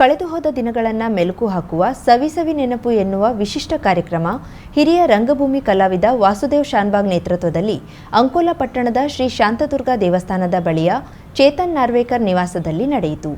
ಕಳೆದು ಹೋದ ದಿನಗಳನ್ನು ಮೆಲುಕು ಹಾಕುವ ಸವಿಸವಿ ಸವಿ ನೆನಪು ಎನ್ನುವ ವಿಶಿಷ್ಟ ಕಾರ್ಯಕ್ರಮ ಹಿರಿಯ ರಂಗಭೂಮಿ ಕಲಾವಿದ ವಾಸುದೇವ್ ಶಾನ್ಬಾಗ್ ನೇತೃತ್ವದಲ್ಲಿ ಅಂಕೋಲಾ ಪಟ್ಟಣದ ಶ್ರೀ ಶಾಂತದುರ್ಗಾ ದೇವಸ್ಥಾನದ ಬಳಿಯ ಚೇತನ್ ನಾರ್ವೇಕರ್ ನಿವಾಸದಲ್ಲಿ ನಡೆಯಿತು.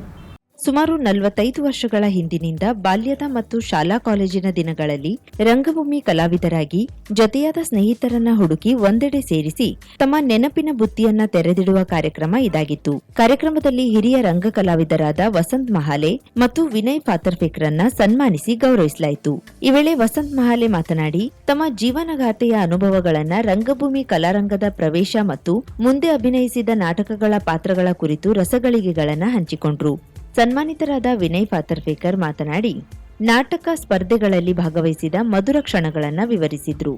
ಸುಮಾರು ನಲವತ್ತೈದು ವರ್ಷಗಳ ಹಿಂದಿನಿಂದ ಬಾಲ್ಯದ ಮತ್ತು ಶಾಲಾ ಕಾಲೇಜಿನ ದಿನಗಳಲ್ಲಿ ರಂಗಭೂಮಿ ಕಲಾವಿದರಾಗಿ ಜೊತೆಯಾದ ಸ್ನೇಹಿತರನ್ನ ಹುಡುಕಿ ಒಂದೆಡೆ ಸೇರಿಸಿ ತಮ್ಮ ನೆನಪಿನ ಬುತ್ತಿಯನ್ನ ತೆರೆದಿಡುವ ಕಾರ್ಯಕ್ರಮ ಇದಾಗಿತ್ತು. ಕಾರ್ಯಕ್ರಮದಲ್ಲಿ ಹಿರಿಯ ರಂಗ ಕಲಾವಿದರಾದ ವಸಂತ್ ಮಹಾಲೆ ಮತ್ತು ವಿನಯ್ ಪಾತರ್ಫೇಕ್ರನ್ನ ಸನ್ಮಾನಿಸಿ ಗೌರವಿಸಲಾಯಿತು. ಈ ವೇಳೆ ವಸಂತ್ ಮಹಾಲೆ ಮಾತನಾಡಿ, ತಮ್ಮ ಜೀವನಗಾಥೆಯ ಅನುಭವಗಳನ್ನ ರಂಗಭೂಮಿ ಕಲಾರಂಗದ ಪ್ರವೇಶ ಮತ್ತು ಮುಂದೆ ಅಭಿನಯಿಸಿದ ನಾಟಕಗಳ ಪಾತ್ರಗಳ ಕುರಿತು ರಸಗಳಿಗೆಗಳನ್ನ ಹಂಚಿಕೊಂಡ್ರು. ಸನ್ಮಾನಿತರಾದ ವಿನಯ್ ಪಾತರ್ಫೇಕರ್ ಮಾತನಾಡಿ ನಾಟಕ ಸ್ಪರ್ಧೆಗಳಲ್ಲಿ ಭಾಗವಹಿಸಿದ ಮಧುರ ಕ್ಷಣಗಳನ್ನು ವಿವರಿಸಿದ್ರು.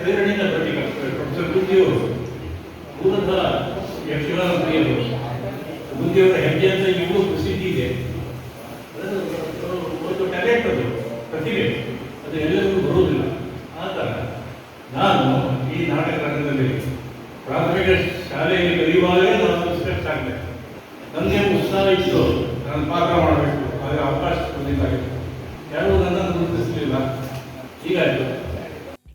ಪ್ರೇರಣೆಯಿಂದ ಯಕ್ಷಗಾನ ಪ್ರಿಯರು. ಗುಂಜಿಯವರ ಹೆಜ್ಜೆ ಅಂತ ಇವರು ಪ್ರಸಿದ್ಧಿ ಇದೆ. ಒಂದು ಟ್ಯಾಲೆಂಟ್ ಅದು, ಪ್ರತಿಭೆ. ಅದು ಎಲ್ಲರಿಗೂ ಬರುವುದಿಲ್ಲ. ಆ ನಾನು ಈ ನಾಟಕ ರಂಗದಲ್ಲಿ ಪ್ರಾಥಮಿಕ ಶಾಲೆಯಲ್ಲಿ ಕಲಿಯುವಾಗಲೇ ನಾನು ಸ್ಟೆಪ್ಸ್ ಆಗಿದೆ ನನಗೆ ಉತ್ಸಾಹ ಇತ್ತು. ನಾನು ಪಾತ್ರ ಮಾಡಬೇಕು. ಆದರೆ ಅವಕಾಶ ಬಂದಿದ್ದಾಗಿತ್ತು ಯಾರೂ ನನ್ನನ್ನು ಗುರುತಿಸಲಿಲ್ಲ. ಹೀಗಾಗಿ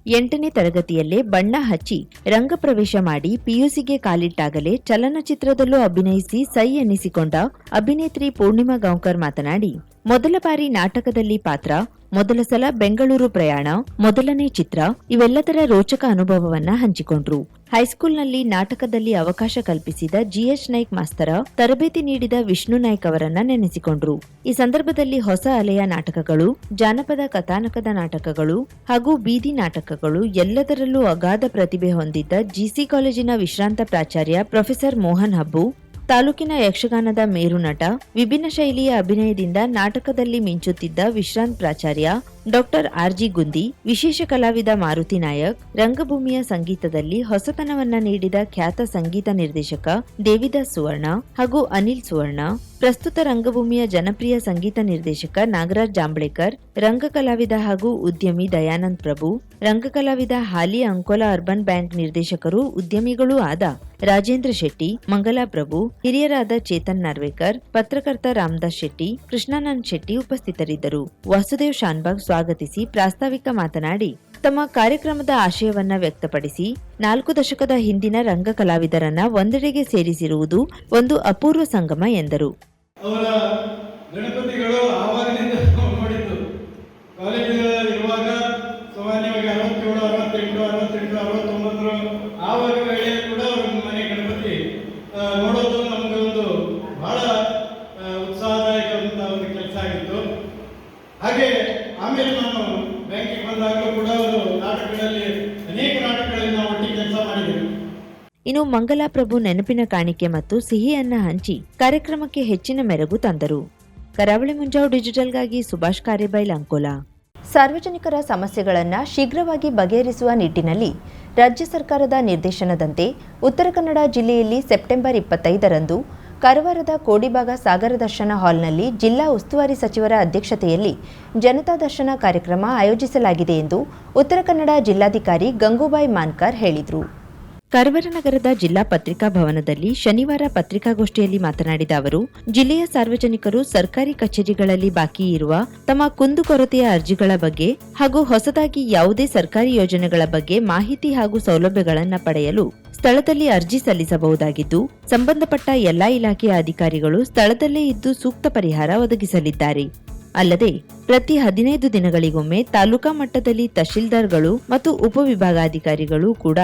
ಎಂಟನೇ ತರಗತಿಯಲ್ಲೇ ಬಣ್ಣ ಹಚ್ಚಿ ರಂಗಪ್ರವೇಶ ಮಾಡಿ ಪಿಯುಸಿಗೆ ಕಾಲಿಟ್ಟಾಗಲೇ ಚಲನಚಿತ್ರದಲ್ಲೂ ಅಭಿನಯಿಸಿ ಸೈ ಎನ್ನಿಸಿಕೊಂಡ ಅಭಿನೇತ್ರಿ ಪೂರ್ಣಿಮಾ ಗಾಂವ್ಕರ್ ಮಾತನಾಡಿ ಮೊದಲ ಬಾರಿ ನಾಟಕದಲ್ಲಿ ಪಾತ್ರ, ಮೊದಲ ಸಲ ಬೆಂಗಳೂರು ಪ್ರಯಾಣ, ಮೊದಲನೇ ಚಿತ್ರ, ಇವೆಲ್ಲದರ ರೋಚಕ ಅನುಭವವನ್ನ ಹಂಚಿಕೊಂಡ್ರು. ಹೈಸ್ಕೂಲ್ನಲ್ಲಿ ನಾಟಕದಲ್ಲಿ ಅವಕಾಶ ಕಲ್ಪಿಸಿದ ಜಿಎಚ್ ನಾಯ್ಕ್ ಮಾಸ್ತರ ತರಬೇತಿ ನೀಡಿದ ವಿಷ್ಣು ನಾಯ್ಕ್ ಅವರನ್ನ ನೆನೆಸಿಕೊಂಡ್ರು. ಈ ಸಂದರ್ಭದಲ್ಲಿ ಹೊಸ ಅಲೆಯ ನಾಟಕಗಳು, ಜಾನಪದ ಕಥಾನಕದ ನಾಟಕಗಳು ಹಾಗೂ ಬೀದಿ ನಾಟಕಗಳು ಎಲ್ಲದರಲ್ಲೂ ಅಗಾಧ ಪ್ರತಿಭೆ ಹೊಂದಿದ್ದ ಜಿಸಿ ಕಾಲೇಜಿನ ವಿಶ್ರಾಂತ ಪ್ರಾಚಾರ್ಯ ಪ್ರೊಫೆಸರ್ ಮೋಹನ್ ಹಬ್ಬು ತಾಲೂಕಿನ ಯಕ್ಷಗಾನದ ಮೇರು ನಟ, ವಿಭಿನ್ನ ಶೈಲಿಯ ಅಭಿನಯದಿಂದ ನಾಟಕದಲ್ಲಿ ಮಿಂಚುತ್ತಿದ್ದ ವಿಶ್ರಾಂತ್ ಪ್ರಾಚಾರ್ಯ, ಡಾಕ್ಟರ್ ಆರ್ಜಿ ಗುಂದಿ, ವಿಶೇಷ ಕಲಾವಿದ ಮಾರುತಿ ನಾಯಕ್, ರಂಗಭೂಮಿಯ ಸಂಗೀತದಲ್ಲಿ ಹೊಸತನವನ್ನ ನೀಡಿದ ಖ್ಯಾತ ಸಂಗೀತ ನಿರ್ದೇಶಕ ದೇವಿದಾಸ್ ಸುವರ್ಣ ಹಾಗೂ ಅನಿಲ್ ಸುವರ್ಣ ಪ್ರಸ್ತುತ ರಂಗಭೂಮಿಯ ಜನಪ್ರಿಯ ಸಂಗೀತ ನಿರ್ದೇಶಕ ನಾಗರಾಜ್ ಜಾಂಬ್ಳೇಕರ್, ರಂಗ ಕಲಾವಿದ ಹಾಗೂ ಉದ್ಯಮಿ ದಯಾನಂದ್ ಪ್ರಭು, ರಂಗ ಕಲಾವಿದ ಹಾಲಿ ಅಂಕೋಲಾ ಅರ್ಬನ್ ಬ್ಯಾಂಕ್ ನಿರ್ದೇಶಕರು, ಉದ್ಯಮಿಗಳೂ ಆದ ರಾಜೇಂದ್ರ ಶೆಟ್ಟಿ, ಮಂಗಲಾ ಪ್ರಭು, ಹಿರಿಯರಾದ ಚೇತನ್ ನಾರ್ವೇಕರ್, ಪತ್ರಕರ್ತ ರಾಮದಾಸ್ ಶೆಟ್ಟಿ, ಕೃಷ್ಣಾನಂದ್ ಶೆಟ್ಟಿ ಉಪಸ್ಥಿತರಿದ್ದರು. ವಾಸುದೇವ್ ಶಾನ್ಬಾಗ್ ಸ್ವಾಗತಿಸಿ ಪ್ರಾಸ್ತಾವಿಕ ಮಾತನಾಡಿ, ತಮ್ಮ ಕಾರ್ಯಕ್ರಮದ ಆಶಯವನ್ನ ವ್ಯಕ್ತಪಡಿಸಿ, ನಾಲ್ಕು ದಶಕದ ಹಿಂದಿನ ರಂಗ ಕಲಾವಿದರನ್ನ ಒಂದೆಡೆಗೆ ಸೇರಿಸಿರುವುದು ಒಂದು ಅಪೂರ್ವ ಸಂಗಮ ಎಂದರು. ಅವರ ಗಣಪತಿಗಳು ಆವಾಗಿನಿಂದ ನಾವು ನೋಡಿದ್ದು ಕಾಲೇಜಿನಲ್ಲಿ ಇರುವಾಗ ಸಾಮಾನ್ಯವಾಗಿ ಅರವತ್ತೇಳು ಅರವತ್ತೆಂಟು ಅರವತ್ತೆಂಟು ಅರವತ್ತೊಂಬತ್ತರ ಆವಾಗ ವೇಳೆಯಲ್ಲಿ ಕೂಡ ಅವ್ರ ಮನೆ ಗಣಪತಿ ಆ, ನೋಡೋದು ನಮಗೆ ಒಂದು ಬಹಳ ಆ, ಉತ್ಸಾಹದಾಯಕವಾದಂಥ ಒಂದು ಕೆಲಸ ಆಗಿತ್ತು ಹಾಗೆ ಆಮೇಲೆ ನಾನು ಬ್ಯಾಂಕಿಗೆ ಬಂದಾಗಲೂ ಕೂಡ ಅವರು ನಾಟಕಗಳಲ್ಲಿ ಅನೇಕ ನಾಟಕಗಳಲ್ಲಿ ನಾವು ಒಟ್ಟಿಗೆ ಕೆಲಸ ಮಾಡಿದ್ದೇವೆ ಇನ್ನು ಮಂಗಲಾಪ್ರಭು ನೆನಪಿನ ಕಾಣಿಕೆ ಮತ್ತು ಸಿಹಿಯನ್ನ ಹಂಚಿ ಕಾರ್ಯಕ್ರಮಕ್ಕೆ ಹೆಚ್ಚಿನ ಮೆರಗು ತಂದರು. ಕರಾವಳಿ ಮುಂಜಾವು ಡಿಜಿಟಲ್ಗಾಗಿ ಸುಭಾಷ್ ಕಾರೇಬೈಲ್ ಅಂಕೋಲಾ. ಸಾರ್ವಜನಿಕರ ಸಮಸ್ಯೆಗಳನ್ನು ಶೀಘ್ರವಾಗಿ ಬಗೆಹರಿಸುವ ನಿಟ್ಟಿನಲ್ಲಿ ರಾಜ್ಯ ಸರ್ಕಾರದ ನಿರ್ದೇಶನದಂತೆ ಉತ್ತರ ಕನ್ನಡ ಜಿಲ್ಲೆಯಲ್ಲಿ ಸೆಪ್ಟೆಂಬರ್ ಇಪ್ಪತ್ತೈದರಂದು ಕಾರವಾರದ ಕೋಡಿಭಾಗ ಸಾಗರ ದರ್ಶನ ಹಾಲ್ನಲ್ಲಿ ಜಿಲ್ಲಾ ಉಸ್ತುವಾರಿ ಸಚಿವರ ಅಧ್ಯಕ್ಷತೆಯಲ್ಲಿ ಜನತಾ ದರ್ಶನ ಕಾರ್ಯಕ್ರಮ ಆಯೋಜಿಸಲಾಗಿದೆ ಎಂದು ಉತ್ತರ ಕನ್ನಡ ಜಿಲ್ಲಾಧಿಕಾರಿ ಗಂಗೂಬಾಯಿ ಮಾನ್ಕರ್ ಹೇಳಿದರು. ನಗರದ ಜಿಲ್ಲಾ ಪತ್ರಿಕಾ ಭವನದಲ್ಲಿ ಶನಿವಾರ ಪತ್ರಿಕಾಗೋಷ್ಠಿಯಲ್ಲಿ ಮಾತನಾಡಿದ ಅವರು, ಜಿಲ್ಲೆಯ ಸಾರ್ವಜನಿಕರು ಸರ್ಕಾರಿ ಕಚೇರಿಗಳಲ್ಲಿ ಬಾಕಿ ಇರುವ ತಮ್ಮ ಕುಂದುಕೊರತೆಯ ಅರ್ಜಿಗಳ ಬಗ್ಗೆ ಹಾಗೂ ಹೊಸದಾಗಿ ಯಾವುದೇ ಸರ್ಕಾರಿ ಯೋಜನೆಗಳ ಬಗ್ಗೆ ಮಾಹಿತಿ ಹಾಗೂ ಸೌಲಭ್ಯಗಳನ್ನು ಪಡೆಯಲು ಸ್ಥಳದಲ್ಲಿ ಅರ್ಜಿ ಸಲ್ಲಿಸಬಹುದಾಗಿದ್ದು, ಸಂಬಂಧಪಟ್ಟ ಎಲ್ಲಾ ಇಲಾಖೆಯ ಅಧಿಕಾರಿಗಳು ಸ್ಥಳದಲ್ಲೇ ಇದ್ದು ಸೂಕ್ತ ಪರಿಹಾರ ಒದಗಿಸಲಿದ್ದಾರೆ. ಅಲ್ಲದೆ ಪ್ರತಿ ಹದಿನೈದು ದಿನಗಳಿಗೊಮ್ಮೆ ತಾಲೂಕಾ ಮಟ್ಟದಲ್ಲಿ ತಹಶೀಲ್ದಾರ್ಗಳು ಮತ್ತು ಉಪವಿಭಾಗಾಧಿಕಾರಿಗಳು ಕೂಡ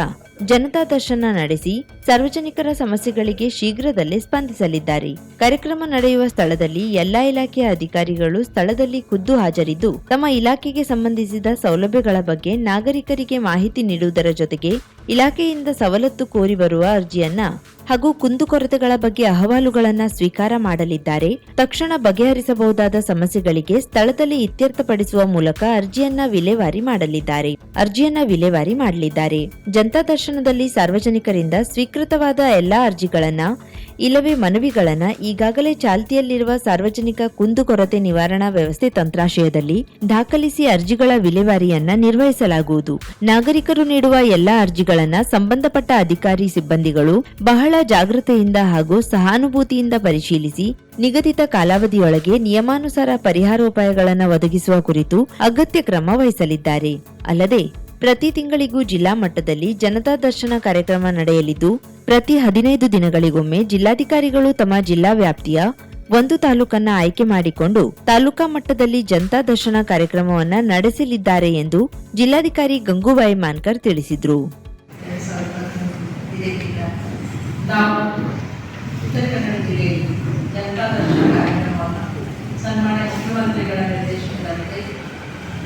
ಜನತಾ ದರ್ಶನ ನಡೆಸಿ ಸಾರ್ವಜನಿಕರ ಸಮಸ್ಯೆಗಳಿಗೆ ಶೀಘ್ರದಲ್ಲೇ ಸ್ಪಂದಿಸಲಿದ್ದಾರೆ. ಕಾರ್ಯಕ್ರಮ ನಡೆಯುವ ಸ್ಥಳದಲ್ಲಿ ಎಲ್ಲಾ ಇಲಾಖೆಯ ಅಧಿಕಾರಿಗಳು ಸ್ಥಳದಲ್ಲಿ ಖುದ್ದು ಹಾಜರಿದ್ದು, ತಮ್ಮ ಇಲಾಖೆಗೆ ಸಂಬಂಧಿಸಿದ ಸೌಲಭ್ಯಗಳ ಬಗ್ಗೆ ನಾಗರಿಕರಿಗೆ ಮಾಹಿತಿ ನೀಡುವುದರ ಜೊತೆಗೆ ಇಲಾಖೆಯಿಂದ ಸವಲತ್ತು ಕೋರಿ ಬರುವ ಅರ್ಜಿಯನ್ನ ಹಾಗೂ ಕುಂದುಕೊರತೆಗಳ ಬಗ್ಗೆ ಅಹವಾಲುಗಳನ್ನ ಸ್ವೀಕಾರ ಮಾಡಲಿದ್ದಾರೆ. ತಕ್ಷಣ ಬಗೆಹರಿಸಬಹುದಾದ ಸಮಸ್ಯೆಗಳಿಗೆ ಸ್ಥಳದಲ್ಲಿ ಇತ್ಯರ್ಥಪಡಿಸುವ ಮೂಲಕ ಅರ್ಜಿಯನ್ನ ವಿಲೇವಾರಿ ಮಾಡಲಿದ್ದಾರೆ. ಅರ್ಜಿಯನ್ನ ವಿಲೇವಾರಿ ಮಾಡಲಿದ್ದಾರೆ. ಜನತಾ ದರ್ಶನದಲ್ಲಿ ಸಾರ್ವಜನಿಕರಿಂದ ಸ್ವೀಕೃತವಾದ ಎಲ್ಲಾ ಅರ್ಜಿಗಳನ್ನ ಇಲ್ಲವೇ ಮನವಿಗಳನ್ನು ಈಗಾಗಲೇ ಚಾಲ್ತಿಯಲ್ಲಿರುವ ಸಾರ್ವಜನಿಕ ಕುಂದುಕೊರತೆ ನಿವಾರಣಾ ವ್ಯವಸ್ಥೆ ತಂತ್ರಾಶಯದಲ್ಲಿ ದಾಖಲಿಸಿ ಅರ್ಜಿಗಳ ವಿಲೇವಾರಿಯನ್ನ ನಿರ್ವಹಿಸಲಾಗುವುದು. ನಾಗರಿಕರು ನೀಡುವ ಎಲ್ಲಾ ಅರ್ಜಿಗಳನ್ನ ಸಂಬಂಧಪಟ್ಟ ಅಧಿಕಾರಿ ಸಿಬ್ಬಂದಿಗಳು ಬಹಳ ಜಾಗೃತೆಯಿಂದ ಹಾಗೂ ಸಹಾನುಭೂತಿಯಿಂದ ಪರಿಶೀಲಿಸಿ ನಿಗದಿತ ಕಾಲಾವಧಿಯೊಳಗೆ ನಿಯಮಾನುಸಾರ ಪರಿಹಾರೋಪಾಯಗಳನ್ನು ಒದಗಿಸುವ ಕುರಿತು ಅಗತ್ಯ ಕ್ರಮ ವಹಿಸಲಿದ್ದಾರೆ. ಅಲ್ಲದೆ ಪ್ರತಿ ತಿಂಗಳಿಗೂ ಜಿಲ್ಲಾ ಮಟ್ಟದಲ್ಲಿ ಜನತಾ ದರ್ಶನ ಕಾರ್ಯಕ್ರಮ ನಡೆಯಲಿದ್ದು, ಪ್ರತಿ ಹದಿನೈದು ದಿನಗಳಿಗೊಮ್ಮೆ ಜಿಲ್ಲಾಧಿಕಾರಿಗಳು ತಮ್ಮ ಜಿಲ್ಲಾ ವ್ಯಾಪ್ತಿಯ ಒಂದು ತಾಲೂಕನ್ನ ಆಯ್ಕೆ ಮಾಡಿಕೊಂಡು ತಾಲೂಕಾ ಮಟ್ಟದಲ್ಲಿ ಜನತಾ ದರ್ಶನ ಕಾರ್ಯಕ್ರಮವನ್ನ ನಡೆಸಲಿದ್ದಾರೆ ಎಂದು ಜಿಲ್ಲಾಧಿಕಾರಿ ಗಂಗೂಬಾಯಿ ಮಾನ್ಕರ್ ತಿಳಿಸಿದ್ರು.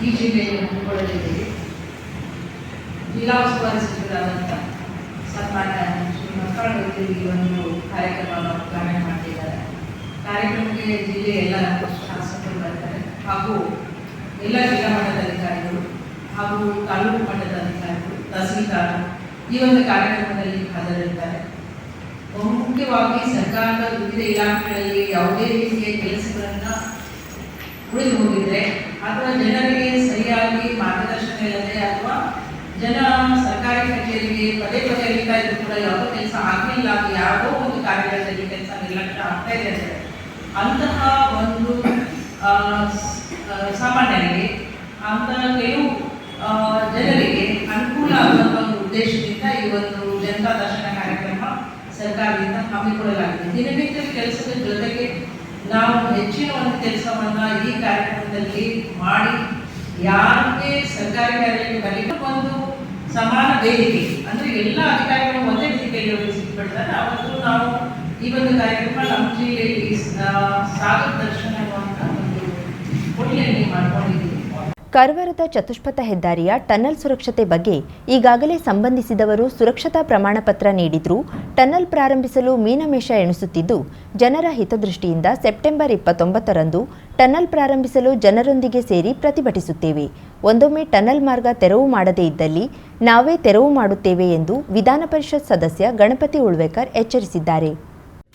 ಜಿಲ್ಲೆಯ ಸಾವಿರದ ಜಿಲ್ಲಾ ಉಸ್ತುವಾರಿ ಸಚಿವರಾದಂಥ ಸನ್ಮಾನ್ಯ ಶ್ರೀ ಮಕ್ಕಳ ಈ ಒಂದು ಕಾರ್ಯಕ್ರಮವನ್ನು ಉದ್ಘಾಟನೆ ಮಾಡ್ತಿದ್ದಾರೆ. ಕಾರ್ಯಕ್ರಮಕ್ಕೆ ಜಿಲ್ಲೆಯ ಎಲ್ಲ ಶಾಸಕರು ಬರ್ತಾರೆ. ಹಾಗೂ ಎಲ್ಲ ಜಿಲ್ಲಾ ಮಟ್ಟದ ಅಧಿಕಾರಿಗಳು ಹಾಗೂ ತಾಲೂಕು ಮಟ್ಟದ ಅಧಿಕಾರಿಗಳು, ತಹಸೀಲ್ದಾರ್ ಈ ಒಂದು ಕಾರ್ಯಕ್ರಮದಲ್ಲಿ ಹಾಜರಿರ್ತಾರೆ ಬಹುಮುಖ್ಯವಾಗಿ ಸರ್ಕಾರದ ವಿವಿಧ ಇಲಾಖೆಗಳಲ್ಲಿ ಯಾವುದೇ ರೀತಿಯ ಕೆಲಸಗಳನ್ನು ಉಳಿದು ಹೋಗಿದ್ರೆ ಅಥವಾ ಜನರಿಗೆ ಸರಿಯಾಗಿ ಮಾರ್ಗದರ್ಶನ ಇಲ್ಲದೆ ಅಥವಾ ಜನ ಸರ್ಕಾರಿ ಕಚೇರಿಗೆ, ಪದೇ ಪದೇ ಹೇಳ್ತಾ ಇದ್ರು ಕೂಡ ಯಾವುದೋ ಕೆಲಸ ಆಗಲಿಲ್ಲ ಯಾವುದೋ ಒಂದು ಕಾರ್ಯಗಳಲ್ಲಿ ಕೆಲಸ ನಿರ್ಲಕ್ಷ್ಯ ಆಗ್ತಾ ಇದೆ ಅಂತ. ಅಂತಹ ಒಂದು ಸಾಮಾನ್ಯರಿಗೆ ಅಂತಹ ಕೆಲವು ಜನರಿಗೆ ಅನುಕೂಲ ಆಗುವಂಥ ಒಂದು ಉದ್ದೇಶದಿಂದ ಈ ಒಂದು ಜನತಾ ದರ್ಶನ ಕಾರ್ಯಕ್ರಮ ಸರ್ಕಾರದಿಂದ ಹಮ್ಮಿಕೊಳ್ಳಲಾಗಿದೆ. ದಿನನಿತ್ಯದ ಕೆಲಸದ ಜೊತೆಗೆ ನಾವು ಹೆಚ್ಚಿನ ಒಂದು ಕೆಲಸವನ್ನು ಈ ಕಾರ್ಯಕ್ರಮದಲ್ಲಿ ಮಾಡಿ ಯಾರಿಗೆ ಸರ್ಕಾರಿ ಕಾರ್ಯಕ್ಕೆ ಬರಲಿಕ್ಕೆ ಒಂದು ಸಮಾನ ರೀತಿ. ಅಂದ್ರೆ ಎಲ್ಲ ಅಧಿಕಾರಿಗಳು ಒಂದೇ ರೀತಿಯಲ್ಲಿ ಒದಗಿಸಿಬಿಡ್ತಾರೆ ಅವತ್ತು ನಾವು ಈ ಒಂದು ಕಾರ್ಯಕ್ರಮ ನಮ್ಮ ಜಿಲ್ಲೆಯಲ್ಲಿ ಸಾಗರ ದರ್ಶನ ಅನ್ನುವಂಥ ಒಂದು ಕೊಟ್ಟಿಗೆಯಲ್ಲಿ ಮಾಡ್ಕೊಂಡಿದ್ದೀವಿ. ಕಾರವಾರದ ಚತುಷ್ಪಥ ಹೆದ್ದಾರಿಯ ಟನಲ್ ಸುರಕ್ಷತೆ ಬಗ್ಗೆ ಈಗಾಗಲೇ ಸಂಬಂಧಿಸಿದವರು ಸುರಕ್ಷತಾ ಪ್ರಮಾಣ ಪತ್ರ ನೀಡಿದ್ರೂ ಟನಲ್ ಪ್ರಾರಂಭಿಸಲು ಮೀನಮೇಷ ಎಣಿಸುತ್ತಿದ್ದು, ಜನರ ಹಿತದೃಷ್ಟಿಯಿಂದ ಸೆಪ್ಟೆಂಬರ್ ಇಪ್ಪತ್ತೊಂಬತ್ತರಂದು ಟನಲ್ ಪ್ರಾರಂಭಿಸಲು ಜನರೊಂದಿಗೆ ಸೇರಿ ಪ್ರತಿಭಟಿಸುತ್ತೇವೆ. ಒಂದೊಮ್ಮೆ ಟನಲ್ ಮಾರ್ಗ ತೆರವು ಮಾಡದೇ ಇದ್ದಲ್ಲಿ ನಾವೇ ತೆರವು ಮಾಡುತ್ತೇವೆ ಎಂದು ವಿಧಾನ ಪರಿಷತ್ ಸದಸ್ಯ ಗಣಪತಿ ಉಳ್ವೇಕರ್ ಎಚ್ಚರಿಸಿದ್ದಾರೆ.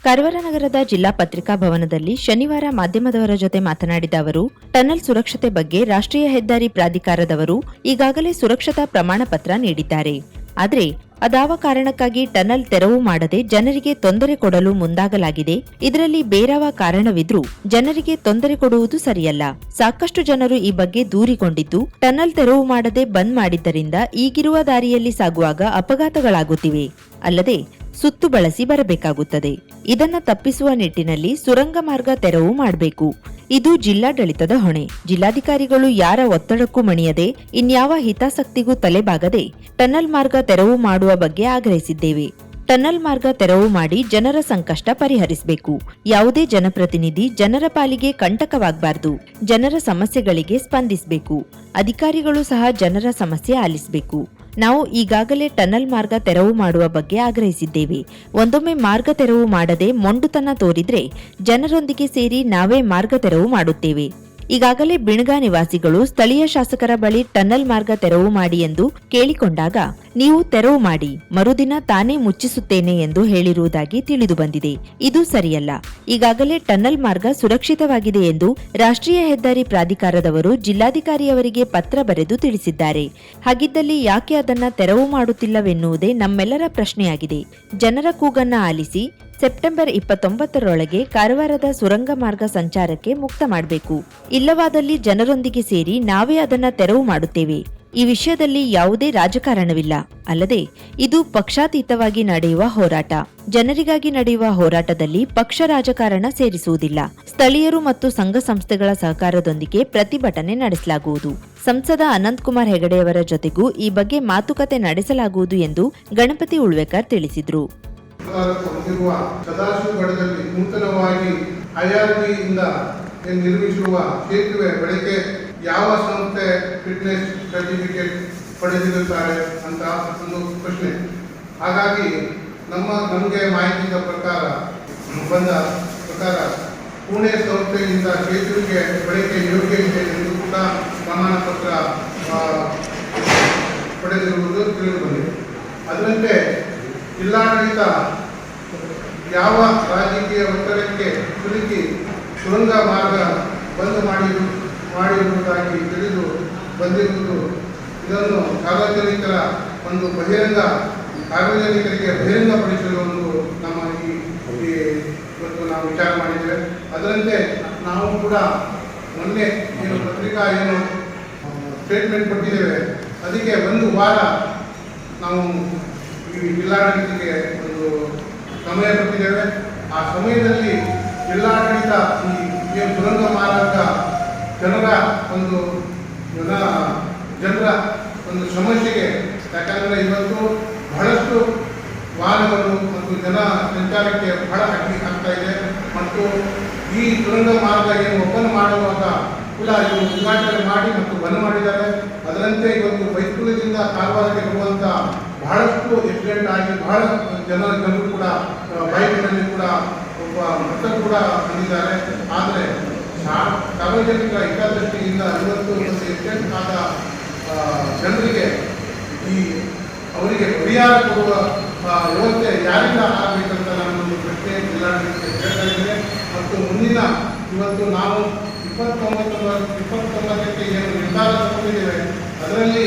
ಕಾರವಾರ ನಗರದ ಜಿಲ್ಲಾ ಪತ್ರಿಕಾ ಭವನದಲ್ಲಿ ಶನಿವಾರ ಮಾಧ್ಯಮದವರ ಜೊತೆ ಮಾತನಾಡಿದ ಅವರು, ಟನಲ್ ಸುರಕ್ಷತೆ ಬಗ್ಗೆ ರಾಷ್ಟ್ರೀಯ ಹೆದ್ದಾರಿ ಪ್ರಾಧಿಕಾರದವರು ಈಗಾಗಲೇ ಸುರಕ್ಷತಾ ಪ್ರಮಾಣ ಪತ್ರ ನೀಡಿದ್ದಾರೆ. ಆದರೆ, ಅದಾವ ಕಾರಣಕ್ಕಾಗಿ ಟನಲ್ ತೆರವು ಮಾಡದೆ ಜನರಿಗೆ ತೊಂದರೆ ಕೊಡಲು ಮುಂದಾಗಲಾಗಿದೆ. ಇದರಲ್ಲಿ ಬೇರಾವ ಕಾರಣವಿದ್ರೂ ಜನರಿಗೆ ತೊಂದರೆ ಕೊಡುವುದು ಸರಿಯಲ್ಲ. ಸಾಕಷ್ಟು ಜನರು ಈ ಬಗ್ಗೆ ದೂರಿಕೊಂಡಿದ್ದು ಟನಲ್ ತೆರವು ಮಾಡದೆ ಬಂದ್ ಮಾಡಿದ್ದರಿಂದ ಈಗಿರುವ ದಾರಿಯಲ್ಲಿ ಸಾಗುವಾಗ ಅಪಘಾತಗಳಾಗುತ್ತಿವೆ. ಅಲ್ಲದೆ ಸುತ್ತು ಬಳಸಿ ಬರಬೇಕಾಗುತ್ತದೆ. ಇದನ್ನು ತಪ್ಪಿಸುವ ನಿಟ್ಟಿನಲ್ಲಿ ಸುರಂಗ ಮಾರ್ಗ ತೆರವು ಮಾಡಬೇಕು. ಇದು ಜಿಲ್ಲಾಡಳಿತದ ಹೊಣೆ. ಜಿಲ್ಲಾಧಿಕಾರಿಗಳು ಯಾರ ಒತ್ತಡಕ್ಕೂ ಮಣಿಯದೆ, ಇನ್ಯಾವ ಹಿತಾಸಕ್ತಿಗೂ ತಲೆಬಾಗದೆ ಟನಲ್ ಮಾರ್ಗ ತೆರವು ಮಾಡುವ ಬಗ್ಗೆ ಆಗ್ರಹಿಸಿದ್ದೇವೆ. ಟನಲ್ ಮಾರ್ಗ ತೆರವು ಮಾಡಿ ಜನರ ಸಂಕಷ್ಟ ಪರಿಹರಿಸಬೇಕು. ಯಾವುದೇ ಜನಪ್ರತಿನಿಧಿ ಜನರ ಪಾಲಿಗೆ ಕಂಟಕವಾಗಬಾರದು. ಜನರ ಸಮಸ್ಯೆಗಳಿಗೆ ಸ್ಪಂದಿಸಬೇಕು. ಅಧಿಕಾರಿಗಳು ಸಹ ಜನರ ಸಮಸ್ಯೆ ಆಲಿಸಬೇಕು. ನಾವು ಈಗಾಗಲೇ ಟನಲ್ ಮಾರ್ಗ ತೆರವು ಮಾಡುವ ಬಗ್ಗೆ ಆಗ್ರಹಿಸಿದ್ದೇವೆ. ಒಂದೊಮ್ಮೆ ಮಾರ್ಗ ತೆರವು ಮಾಡದೆ ಮೊಂಡುತನ ತೋರಿದ್ರೆ ಜನರೊಂದಿಗೆ ಸೇರಿ ನಾವೇ ಮಾರ್ಗ ತೆರವು ಮಾಡುತ್ತೇವೆ. ಈಗಾಗಲೇ ಬಿಣಗಾ ನಿವಾಸಿಗಳು ಸ್ಥಳೀಯ ಶಾಸಕರ ಬಳಿ ಟನಲ್ ಮಾರ್ಗ ತೆರವು ಮಾಡಿ ಎಂದು ಕೇಳಿಕೊಂಡಾಗ, ನೀವು ತೆರವು ಮಾಡಿ, ಮರುದಿನ ತಾನೇ ಮುಚ್ಚಿಸುತ್ತೇನೆ ಎಂದು ಹೇಳಿರುವುದಾಗಿ ತಿಳಿದು ಬಂದಿದೆ. ಇದು ಸರಿಯಲ್ಲ. ಈಗಾಗಲೇ ಟನಲ್ ಮಾರ್ಗ ಸುರಕ್ಷಿತವಾಗಿದೆ ಎಂದು ರಾಷ್ಟ್ರೀಯ ಹೆದ್ದಾರಿ ಪ್ರಾಧಿಕಾರದವರು ಜಿಲ್ಲಾಧಿಕಾರಿಯವರಿಗೆ ಪತ್ರ ಬರೆದು ತಿಳಿಸಿದ್ದಾರೆ. ಹಾಗಿದ್ದಲ್ಲಿ ಯಾಕೆ ಅದನ್ನ ತೆರವು ಮಾಡುತ್ತಿಲ್ಲವೆನ್ನುವುದೇ ನಮ್ಮೆಲ್ಲರ ಪ್ರಶ್ನೆಯಾಗಿದೆ. ಜನರ ಕೂಗನ್ನ ಆಲಿಸಿ ಸೆಪ್ಟೆಂಬರ್ ಇಪ್ಪತ್ತೊಂಬತ್ತರೊಳಗೆ ಕಾರವಾರದ ಸುರಂಗ ಮಾರ್ಗ ಸಂಚಾರಕ್ಕೆ ಮುಕ್ತ ಮಾಡಬೇಕು. ಇಲ್ಲವಾದಲ್ಲಿ ಜನರೊಂದಿಗೆ ಸೇರಿ ನಾವೇ ಅದನ್ನ ತೆರವು ಮಾಡುತ್ತೇವೆ. ಈ ವಿಷಯದಲ್ಲಿ ಯಾವುದೇ ರಾಜಕಾರಣವಿಲ್ಲ. ಅಲ್ಲದೆ, ಇದು ಪಕ್ಷಾತೀತವಾಗಿ ನಡೆಯುವ ಹೋರಾಟ. ಜನರಿಗಾಗಿ ನಡೆಯುವ ಹೋರಾಟದಲ್ಲಿ ಪಕ್ಷ ರಾಜಕಾರಣ ಸೇರಿಸುವುದಿಲ್ಲ. ಸ್ಥಳೀಯರು ಮತ್ತು ಸಂಘ ಸಂಸ್ಥೆಗಳ ಸಹಕಾರದೊಂದಿಗೆ ಪ್ರತಿಭಟನೆ ನಡೆಸಲಾಗುವುದು. ಸಂಸದ ಅನಂತಕುಮಾರ್ ಹೆಗಡೆಯವರ ಜೊತೆಗೂ ಈ ಬಗ್ಗೆ ಮಾತುಕತೆ ನಡೆಸಲಾಗುವುದು ಎಂದು ಗಣಪತಿ ಉಳ್ವೇಕರ್ ತಿಳಿಸಿದರು. ಹೊಂದಿರುವ ಸದಾಶಿವಗಢದಲ್ಲಿ ನೂತನವಾಗಿ ಐಆರ್ಬಿಯಿಂದ ನಿರ್ಮಿಸಿರುವ ಸೇತುವೆ ಬಳಕೆ ಯಾವ ಸಂಸ್ಥೆ ಫಿಟ್ನೆಸ್ ಸರ್ಟಿಫಿಕೇಟ್ ಪಡೆದಿರುತ್ತಾರೆ ಅಂತ ಒಂದು ಪ್ರಶ್ನೆ. ಹಾಗಾಗಿ ನಮ್ಮ ನಮಗೆ ಮಾಹಿತಿಯ ಪ್ರಕಾರ ಬಂದ ಪ್ರಕಾರ ಪುಣೆ ಸಂಸ್ಥೆಯಿಂದ ಸೇತುವೆಗೆ ಬಳಕೆ ಯೋಗ್ಯ ಇದೆ ಎಂದು ಕೂಡ ಪ್ರಮಾಣ ಪತ್ರ ಆ, ಪಡೆದಿರುವುದು ತಿಳಿದು ಬಂದಿದೆ. ಅದರಂತೆ ಜಿಲ್ಲಾಡಳಿತ ಯಾವ ರಾಜಕೀಯ ಒತ್ತಡಕ್ಕೆ ಸಿಲುಕಿ ಸುರಂಗ ಮಾರ್ಗ ಬಂದ್ ಮಾಡಿ ಮಾಡಿರುವುದಾಗಿ ತಿಳಿದು ಬಂದಿರುವುದು, ಇದನ್ನು ಸಾರ್ವಜನಿಕರ ಒಂದು ಬಹಿರಂಗ, ಸಾರ್ವಜನಿಕರಿಗೆ ಬಹಿರಂಗಪಡಿಸಲು ಒಂದು ನಮ್ಮ ಈ ಇವತ್ತು ನಾವು ವಿಚಾರ ಮಾಡಿದ್ದೇವೆ ಅದರಂತೆ ನಾವು ಕೂಡ ಮೊನ್ನೆ ಏನು ಪತ್ರಿಕಾ ಏನು ಸ್ಟೇಟ್ಮೆಂಟ್ ಕೊಟ್ಟಿದ್ದೇವೆ, ಅದಕ್ಕೆ ಒಂದು ವಾರ ನಾವು ಜಿಲ್ಲಾಡಳಿತಕ್ಕೆ ಒಂದು ಸಮಯ ಕೊಟ್ಟಿದ್ದೇವೆ. ಆ ಸಮಯದಲ್ಲಿ ಜಿಲ್ಲಾಡಳಿತ ಈ ಸುರಂಗ ಮಾರ್ಗ ಜನರ ಒಂದು, ಜನ, ಜನರ ಒಂದು ಸಮಸ್ಯೆಗೆ, ಯಾಕಂದರೆ ಇವತ್ತು ಬಹಳಷ್ಟು ವಾಹನಗಳು ಮತ್ತು ಜನ ಸಂಚಾರಕ್ಕೆ ಬಹಳ ಅಡ್ಡಿ ಆಗ್ತಾ ಇದೆ. ಮತ್ತು ಈ ಸುರಂಗ ಮಾರ್ಗ ಏನು ಓಪನ್ ಮಾಡುವಾಗ ಕೂಡ ಇವರು ಉದ್ಘಾಟನೆ ಮಾಡಿ ಮತ್ತು ಬಂದ್ ಮಾಡಿದ್ದಾರೆ. ಅದರಂತೆ ಇವತ್ತು ವೈಕುಲದಿಂದ ಕಾರವಾರಕ್ಕೆ ಬರುವಂತ ಬಹಳಷ್ಟು ಎಕ್ಸಿಡೆಂಟ್ ಆಗಿ ಬಹಳ ಜನ ಜನರು ಕೂಡ ಬೈಕ್ನಲ್ಲಿ ಕೂಡ, ಒಬ್ಬ ಮೃತ ಕೂಡ ಬಂದಿದ್ದಾರೆ. ಆದರೆ ಸಾರ್ವಜನಿಕ ಹಿತಾದೃಷ್ಟಿಯಿಂದ ಇವತ್ತು ಎಕ್ಸಿಡೆಂಟ್ ಆದ ಜನರಿಗೆ ಈ ಅವರಿಗೆ ಪರಿಹಾರ ಕೊಡುವ ವ್ಯವಸ್ಥೆ ಯಾರಿಂದ ಆಗಬೇಕಂತ ನಾನು ಒಂದು ಪ್ರಶ್ನೆ ಜಿಲ್ಲಾಡಳಿತಕ್ಕೆ ಕೇಳ್ತಾ ಮತ್ತು ಮುಂದಿನ ಇವತ್ತು ನಾವು ಇಪ್ಪತ್ತೊಂಬತ್ತು ಇಪ್ಪತ್ತೊಂಬತ್ತಕ್ಕೆ ಏನು ನಿರ್ಧಾರ ತಗೊಂಡಿದ್ದೇವೆ, ಅದರಲ್ಲಿ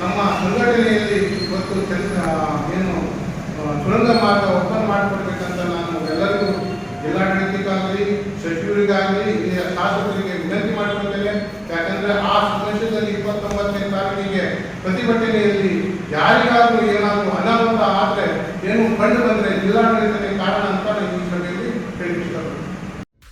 ನಮ್ಮ ಸಂಘಟನೆಯಲ್ಲಿ ಇವತ್ತು ಕೆಲಸ ಏನು ಸುರಂಗ ಮಾರ್ಗ ಓಪನ್ ಮಾಡಿಕೊಡ್ಬೇಕಂತ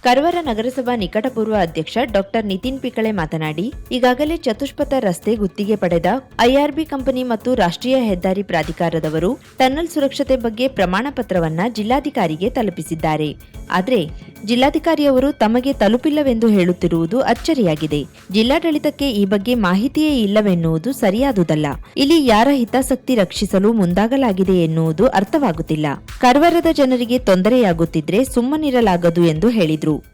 ಕರವರ ನಗರಸಭಾ ನಿಕಟಪೂರ್ವ ಅಧ್ಯಕ್ಷ ಡಾಕ್ಟರ್ ನಿತಿನ್ ಪಿಕಳೆ ಮಾತನಾಡಿ, ಈಗಾಗಲೇ ಚತುಷ್ಪಥ ರಸ್ತೆ ಗುತ್ತಿಗೆ ಪಡೆದ ಐಆರ್ಬಿ ಕಂಪನಿ ಮತ್ತು ರಾಷ್ಟ್ರೀಯ ಹೆದ್ದಾರಿ ಪ್ರಾಧಿಕಾರದವರು ಟನ್ನಲ್ ಸುರಕ್ಷತೆ ಬಗ್ಗೆ ಪ್ರಮಾಣ ಪತ್ರವನ್ನ ಜಿಲ್ಲಾಧಿಕಾರಿಗೆ ತಲುಪಿಸಿದ್ದಾರೆ. ಆದರೆ ಜಿಲ್ಲಾಧಿಕಾರಿಯವರು ತಮಗೆ ತಲುಪಿಲ್ಲವೆಂದು ಹೇಳುತ್ತಿರುವುದು ಅಚ್ಚರಿಯಾಗಿದೆ. ಜಿಲ್ಲಾಡಳಿತಕ್ಕೆ ಈ ಬಗ್ಗೆ ಮಾಹಿತಿಯೇ ಇಲ್ಲವೆನ್ನುವುದು ಸರಿಯಾದುದಲ್ಲ. ಇಲ್ಲಿ ಯಾರ ಹಿತಾಸಕ್ತಿ ರಕ್ಷಿಸಲು ಮುಂದಾಗಲಾಗಿದೆ ಎನ್ನುವುದು ಅರ್ಥವಾಗುತ್ತಿಲ್ಲ. ಕರ್ವಾರದ ಜನರಿಗೆ ತೊಂದರೆಯಾಗುತ್ತಿದ್ರೆ ಸುಮ್ಮನಿರಲಾಗದು ಎಂದು ಹೇಳಿದ್ರು.